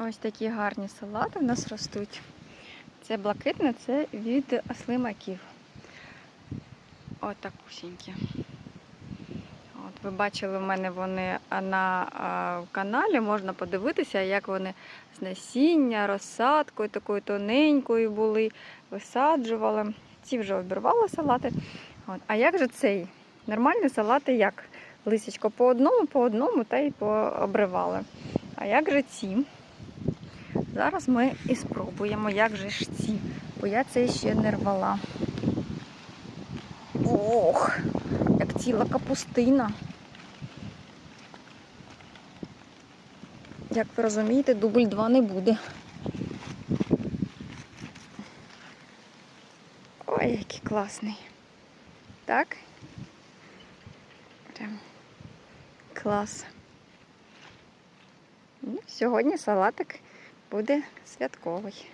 Ось такі гарні салати в нас ростуть. Це блакитне, це від ослимаків. От такусінькі. От ви бачили в мене вони на каналі, можна подивитися, як вони з насіння, розсадкою, такою тоненькою були, висаджували. Ці вже обірвали салати. От. А як же цей? Нормальні салати як? Лисячко по одному, по одному та й пообривали. А як же ці? Зараз ми і спробуємо, як же ж ці, бо я це ще не рвала. Ох, як ціла капустина. Як ви розумієте, дубль 2 не буде. Ой, який класний. Так? Прям клас. Сьогодні салатик буде святковий.